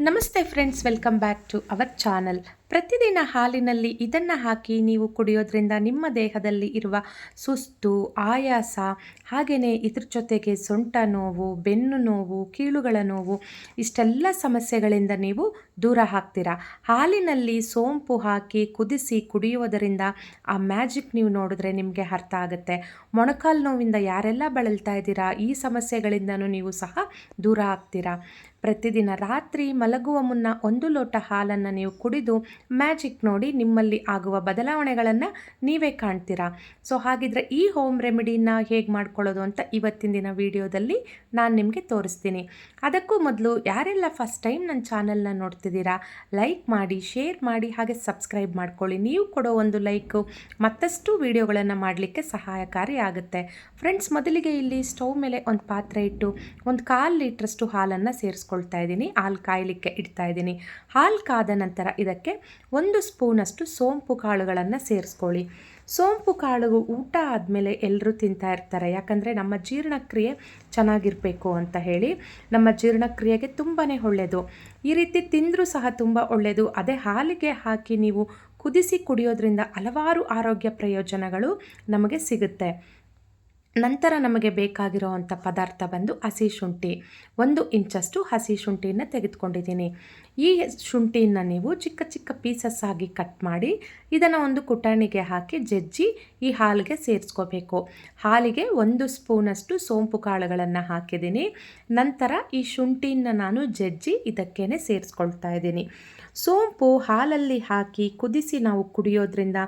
ನಮಸ್ತೆ friends welcome back to our channel ಪ್ರತಿದಿನ ಹಾಲಿನಲ್ಲಿ ಇದನ್ನು ಹಾಕಿ ನೀವು ಕುಡಿಯೋದ್ರಿಂದ ನಿಮ್ಮ ದೇಹದಲ್ಲಿ ಇರುವ ಸುಸ್ತು, ಆಯಾಸ ಹಾಗೆಯೇ ಇದ್ರ ಜೊತೆಗೆ ಸೊಂಟ ನೋವು, ಬೆನ್ನು ನೋವು, ಕೀಳುಗಳ ನೋವು, ಇಷ್ಟೆಲ್ಲ ಸಮಸ್ಯೆಗಳಿಂದ ನೀವು ದೂರ ಹಾಕ್ತೀರಾ ಹಾಲಿನಲ್ಲಿ ಸೋಂಪು ಹಾಕಿ ಕುದಿಸಿ ಕುಡಿಯೋದರಿಂದ ಆ ಮ್ಯಾಜಿಕ್ ನೀವು ನೋಡಿದ್ರೆ ನಿಮಗೆ ಅರ್ಥ ಆಗುತ್ತೆ. ಮೊಣಕಾಲು ನೋವಿಂದ ಯಾರೆಲ್ಲ ಬಳಲ್ತಾ ಇದ್ದೀರಾ? ಈ ಸಮಸ್ಯೆಗಳಿಂದನೂ ನೀವು ಸಹ ದೂರ ಆಗ್ತೀರಾ? ಪ್ರತಿದಿನ ರಾತ್ರಿ ಮಲಗುವ ಮುನ್ನ ಒಂದು ಲೋಟ ಹಾಲನ್ನು ನೀವು ಕುಡಿದು ಮ್ಯಾಜಿಕ್ ನೋಡಿ ನಿಮ್ಮಲ್ಲಿ ಆಗುವ ಬದಲಾವಣೆಗಳನ್ನು ನೀವೇ ಕಾಣ್ತೀರಾ? ಸೊ ಹಾಗಿದ್ರೆ ಈ ಹೋಮ್ ರೆಮಿಡಿನ ಹೇಗೆ ಮಾಡ್ಕೊಳ್ಳೋದು ಅಂತ ಇವತ್ತಿನ ದಿನ ವಿಡಿಯೋದಲ್ಲಿ ನಾನು ನಿಮಗೆ ತೋರಿಸ್ತೀನಿ. ಅದಕ್ಕೂ ಮೊದಲು ಯಾರೆಲ್ಲ ಫಸ್ಟ್ ಟೈಮ್ ನನ್ನ ಚಾನಲ್ನ ನೋಡ್ತಿದ್ದೀರಾ ಲೈಕ್ ಮಾಡಿ ಶೇರ್ ಮಾಡಿ, ಹಾಗೆ ಸಬ್ಸ್ಕ್ರೈಬ್ ಮಾಡ್ಕೊಳ್ಳಿ. ನೀವು ಕೊಡೋ ಒಂದು ಲೈಕು ಮತ್ತಷ್ಟು ವಿಡಿಯೋಗಳನ್ನು ಮಾಡಲಿಕ್ಕೆ ಸಹಾಯಕಾರಿ ಆಗುತ್ತೆ. ಫ್ರೆಂಡ್ಸ್ ಮೊದಲಿಗೆ ಇಲ್ಲಿ ಸ್ಟವ್ ಮೇಲೆ ಒಂದು ಪಾತ್ರೆ ಇಟ್ಟು ಒಂದು ಕಾಲು ಲೀಟ್ರಷ್ಟು ಹಾಲನ್ನು ಸೇರಿಸ್ಕೊಳ್ತಾ ಇದ್ದೀನಿ. ಹಾಲು ಕಾಯಲಿಕ್ಕೆ ಇಡ್ತಾ ಇದ್ದೀನಿ. ಹಾಲು ಕಾದ ನಂತರ ಇದಕ್ಕೆ ಒಂದು ಸ್ಪೂನಷ್ಟು ಸೋಂಪು ಕಾಳುಗಳನ್ನು ಸೇರಿಸ್ಕೊಳ್ಳಿ. ಸೋಂಪು ಕಾಳು ಊಟ ಆದಮೇಲೆ ಎಲ್ಲರೂ ತಿಂತಾ ಇರ್ತಾರೆ. ಯಾಕಂದರೆ ನಮ್ಮ ಜೀರ್ಣಕ್ರಿಯೆ ಚೆನ್ನಾಗಿರಬೇಕು ಅಂತ ಹೇಳಿ ನಮ್ಮ ಜೀರ್ಣಕ್ರಿಯೆಗೆ ತುಂಬಾ ಒಳ್ಳೆಯದು ಈ ರೀತಿ ತಿಂದರೂ ಸಹ ತುಂಬ ಒಳ್ಳೆಯದು ಅದೇ ಹಾಲಿಗೆ ಹಾಕಿ ನೀವು ಕುದಿಸಿ ಕುಡಿಯೋದ್ರಿಂದ ಹಲವಾರು ಆರೋಗ್ಯ ಪ್ರಯೋಜನಗಳು ನಮಗೆ ಸಿಗುತ್ತೆ. ನಂತರ ನಮಗೆ ಬೇಕಾಗಿರೋವಂಥ ಪದಾರ್ಥ ಬಂದು ಹಸಿ ಶುಂಠಿ. ಒಂದು ಇಂಚಷ್ಟು ಹಸಿ ಶುಂಠಿಯನ್ನು ತೆಗೆದುಕೊಂಡಿದ್ದೀನಿ. ಈ ಶುಂಠಿಯನ್ನು ನೀವು ಚಿಕ್ಕ ಚಿಕ್ಕ ಪೀಸಸ್ ಆಗಿ ಕಟ್ ಮಾಡಿ ಇದನ್ನು ಒಂದು ಕುಟಾಣಿಗೆ ಹಾಕಿ ಜಜ್ಜಿ ಈ ಹಾಲಿಗೆ ಸೇರಿಸ್ಕೋಬೇಕು. ಹಾಲಿಗೆ ಒಂದು ಸ್ಪೂನಷ್ಟು ಸೋಂಪು ಕಾಳುಗಳನ್ನು ಹಾಕಿದ್ದೀನಿ. ನಂತರ ಈ ಶುಂಠಿಯನ್ನು ನಾನು ಜಜ್ಜಿ ಇದಕ್ಕೇ ಸೇರಿಸ್ಕೊಳ್ತಾ ಇದ್ದೀನಿ. ಸೋಂಪು ಹಾಲಲ್ಲಿ ಹಾಕಿ ಕುದಿಸಿ ನಾವು ಕುಡಿಯೋದ್ರಿಂದ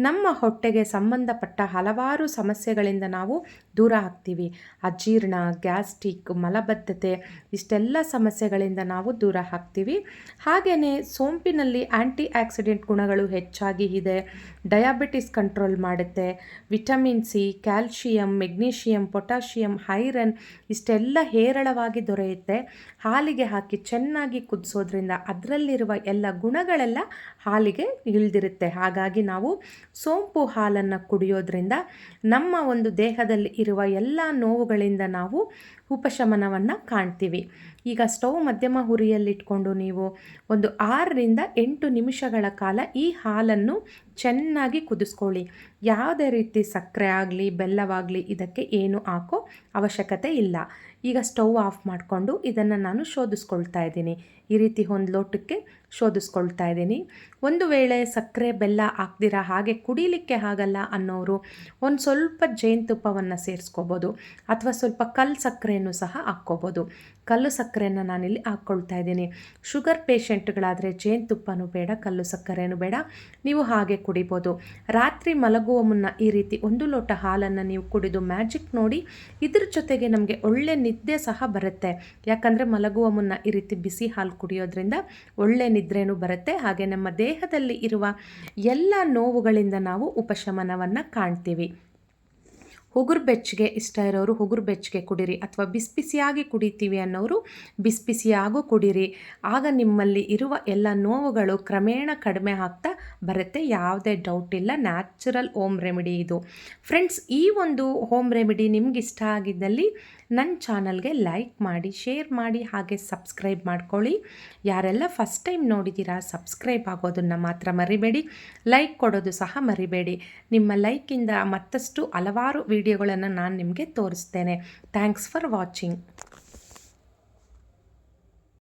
ನಮ್ಮ ಹೊಟ್ಟೆಗೆ ಸಂಬಂಧಪಟ್ಟ ಹಲವಾರು ಸಮಸ್ಯೆಗಳಿಂದ ನಾವು ದೂರ ಆಗ್ತೀವಿ. ಅಜೀರ್ಣ ಗ್ಯಾಸ್ಟಿಕ್ ಮಲಬದ್ಧತೆ ಇಷ್ಟೆಲ್ಲ ಸಮಸ್ಯೆಗಳಿಂದ ನಾವು ದೂರ ಹಾಕ್ತೀವಿ ಹಾಗೆಯೇ ಸೋಂಪಿನಲ್ಲಿ ಆ್ಯಂಟಿ ಆಕ್ಸಿಡೆಂಟ್ ಗುಣಗಳು ಹೆಚ್ಚಾಗಿ ಇದೆ. ಡಯಾಬಿಟಿಸ್ ಕಂಟ್ರೋಲ್ ಮಾಡುತ್ತೆ. Vitamin C, calcium, magnesium, potassium iron ಇಷ್ಟೆಲ್ಲ ಹೇರಳವಾಗಿ ದೊರೆಯುತ್ತೆ. ಹಾಲಿಗೆ ಹಾಕಿ ಚೆನ್ನಾಗಿ ಕುದಿಸೋದ್ರಿಂದ ಅದರಲ್ಲಿರುವ ಎಲ್ಲ ಗುಣಗಳೆಲ್ಲ ಹಾಲಿಗೆ ಇಳಿದಿರುತ್ತೆ ಹಾಗಾಗಿ ನಾವು ಸೋಂಪು ಹಾಲನ್ನು ಕುಡಿಯೋದ್ರಿಂದ ನಮ್ಮ ಒಂದು ದೇಹದಲ್ಲಿ ಇರುವ ಎಲ್ಲ ನೋವುಗಳಿಂದ ನಾವು ಉಪಶಮನವನ್ನು ಕಾಣ್ತೀವಿ. ಈಗ ಸ್ಟವ್ ಮಧ್ಯಮ ಹುರಿಯಲ್ಲಿಟ್ಕೊಂಡು ನೀವು ಒಂದು ಆರರಿಂದ ಎಂಟು ನಿಮಿಷಗಳ ಕಾಲ ಈ ಹಾಲನ್ನು ಚೆನ್ನಾಗಿ ಕುದಿಸ್ಕೊಳ್ಳಿ. ಯಾವುದೇ ರೀತಿ ಸಕ್ಕರೆ ಆಗಲಿ, ಬೆಲ್ಲವಾಗಲಿ ಇದಕ್ಕೆ ಏನು ಹಾಕೋ ಅವಶ್ಯಕತೆ ಇಲ್ಲ. ಈಗ ಸ್ಟವ್ ಆಫ್ ಮಾಡಿಕೊಂಡು ಇದನ್ನು ನಾನು ಶೋಧಿಸ್ಕೊಳ್ತಾ ಇದ್ದೀನಿ. ಈ ರೀತಿ ಒಂದು ಲೋಟಕ್ಕೆ ಶೋಧಿಸ್ಕೊಳ್ತಾ ಇದ್ದೀನಿ. ಒಂದು ವೇಳೆ ಸಕ್ಕರೆ ಬೆಲ್ಲ ಹಾಕ್ದಿರಾ ಹಾಗೆ ಕುಡಿಲಿಕ್ಕೆ ಆಗಲ್ಲ ಅನ್ನೋರು ಒಂದು ಸ್ವಲ್ಪ ಜೇನುತುಪ್ಪವನ್ನು ಸೇರಿಸ್ಕೋಬೋದು. ಅಥವಾ ಸ್ವಲ್ಪ ಕಲ್ಲು ಸಕ್ಕರೆಯನ್ನು ಸಹ ಹಾಕ್ಕೋಬೋದು. ಕಲ್ಲು ಸಕ್ಕರೆಯನ್ನು ನಾನಿಲ್ಲಿ ಹಾಕ್ಕೊಳ್ತಾ ಇದ್ದೀನಿ. ಶುಗರ್ ಪೇಷೆಂಟ್ಗಳಾದರೆ ಜೇನುತುಪ್ಪನೂ ಬೇಡ, ಕಲ್ಲು ಸಕ್ಕರೆನೂ ಬೇಡ. ನೀವು ಹಾಗೆ ಕುಡಿಬೋದು. ರಾತ್ರಿ ಮಲಗುವ ಮುನ್ನ ಈ ರೀತಿ ಒಂದು ಲೋಟ ಹಾಲನ್ನು ನೀವು ಕುಡಿದು ಮ್ಯಾಜಿಕ್ ನೋಡಿ ಇದ್ರ ಜೊತೆಗೆ ನಮಗೆ ಒಳ್ಳೆ ನಿದ್ದೆ ಸಹ ಬರುತ್ತೆ. ಯಾಕಂದರೆ ಮಲಗುವ ಮುನ್ನ ಈ ರೀತಿ ಬಿಸಿ ಹಾಲು ಕುಡಿಯೋದ್ರಿಂದ ಒಳ್ಳೆ ನಿದ್ರೆನೂ ಬರುತ್ತೆ. ಹಾಗೆ ನಮ್ಮ ದೇಹದಲ್ಲಿ ಇರುವ ಎಲ್ಲ ನೋವುಗಳಿಂದ ನಾವು ಉಪಶಮನವನ್ನು ಕಾಣ್ತೀವಿ. ಉಗುರು ಬೆಚ್ಚಗೆ ಇಷ್ಟ ಇರೋರು ಹುಗುರು ಬೆಚ್ಚಗೆ ಕುಡಿರಿ ಅಥವಾ ಬಿಸಿ ಬಿಸಿಯಾಗಿ ಕುಡಿತೀವಿ ಅನ್ನೋರು ಬಿಸಿ ಬಿಸಿಯಾಗೂ ಕುಡೀರಿ. ಆಗ ನಿಮ್ಮಲ್ಲಿ ಇರುವ ಎಲ್ಲ ನೋವುಗಳು ಕ್ರಮೇಣ ಕಡಿಮೆ ಆಗ್ತಾ ಬರುತ್ತೆ. ಯಾವುದೇ ಡೌಟ್ ಇಲ್ಲ. ನ್ಯಾಚುರಲ್ ಹೋಮ್ ರೆಮಿಡಿ ಇದು. ಫ್ರೆಂಡ್ಸ್ ಈ ಒಂದು ಹೋಮ್ ರೆಮಿಡಿ ನಿಮ್ಗೆ ಇಷ್ಟ ಆಗಿದ್ದಲ್ಲಿ ನನ್ನ ಚಾನಲ್ಗೆ ಲೈಕ್ ಮಾಡಿ ಶೇರ್ ಮಾಡಿ, ಹಾಗೆ ಸಬ್ಸ್ಕ್ರೈಬ್ ಮಾಡ್ಕೊಳ್ಳಿ. ಯಾರೆಲ್ಲ ಫಸ್ಟ್ ಟೈಮ್ ನೋಡಿದ್ದೀರಾ ಸಬ್ಸ್ಕ್ರೈಬ್ ಆಗೋದನ್ನು ಮಾತ್ರ ಮರಿಬೇಡಿ. ಲೈಕ್ ಕೊಡೋದು ಸಹ ಮರಿಬೇಡಿ. ನಿಮ್ಮ ಲೈಕಿಂದ ಮತ್ತಷ್ಟು ಹಲವಾರು ವಿಡಿಯೋಗಳನ್ನು ನಾನು ನಿಮಗೆ ತೋರಿಸ್ತೇನೆ. Thanks for watching